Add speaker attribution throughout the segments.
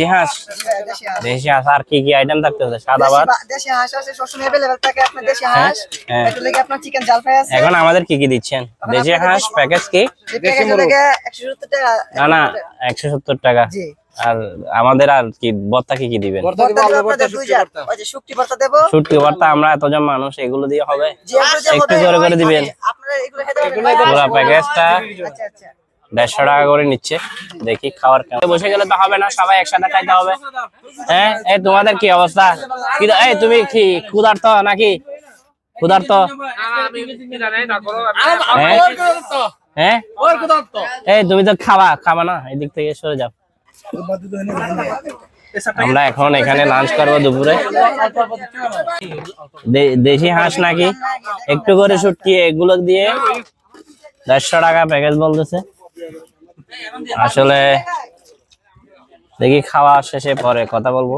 Speaker 1: দেশি হাঁস।
Speaker 2: দেশি হাঁস
Speaker 1: আর কি কি আইটেম থাকতেছে সাদা ভাত।
Speaker 2: দেশি হাঁস আছে সবসময় অ্যাভেলেবেল থাকে আপনার দেশি হাঁস।
Speaker 1: হ্যাঁ।
Speaker 2: একটু লেগে আপনার চিকেন জাল ফ্রাই আছে।
Speaker 1: এখন আমাদের কি কি দিচ্ছেন? দেশি হাঁস প্যাকেজ কি?
Speaker 2: প্যাকেজে লেগে 170 টাকা
Speaker 1: না না একশো সত্তর টাকা।
Speaker 2: জি।
Speaker 1: আর আমাদের আর কি ভর্তা কি কি দিবেন?
Speaker 2: ভর্তা দেবো
Speaker 1: শুটকি ভর্তা। আমরা এতজন মানুষ এগুলো দিয়ে হবে? একটু
Speaker 2: হবে,
Speaker 1: করে করে দিবেন।
Speaker 2: আপনারা এগুলো
Speaker 1: পুরো প্যাকেজটা
Speaker 2: আচ্ছা আচ্ছা।
Speaker 1: দেড়শো টাকা করে নিচ্ছে। দেখি খাওয়ার বসে গেলে তো হবে না, সবাই একসাথে খাইতে হবে। হ্যাঁ এই তোমাদের কি অবস্থা? এই তুমি কি ক্ষুধার্ত নাকি? ক্ষুধার্ত? হ্যাঁ? হ্যাঁ? এই তুমি তো খাবা খাবা না, এদিক থেকে সরে যাও। আমরা এখন এখানে লাঞ্চ করব দুপুরে। দেশি হাঁস নাকি? একটু করে শুটকি, এগুলো দিয়ে দেড়শো টাকা প্যাকেজ বলতেছে। আসলে দেখি খাওয়া শেষে পরে কথা বলব।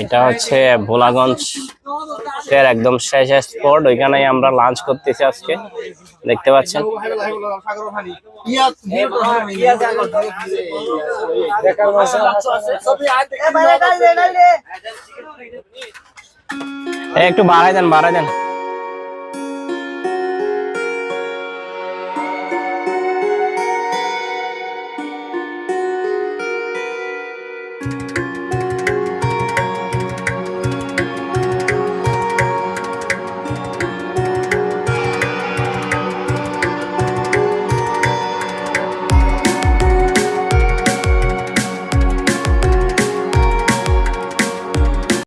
Speaker 1: এটা হচ্ছে ভোলাগঞ্জ এর একদম শেষ স্পট ওইখানেই আমরা লাঞ্চ করতেছি আজকে। দেখতে পাচ্ছেন? একটু বাড়াই দেন বাড়াই দেন।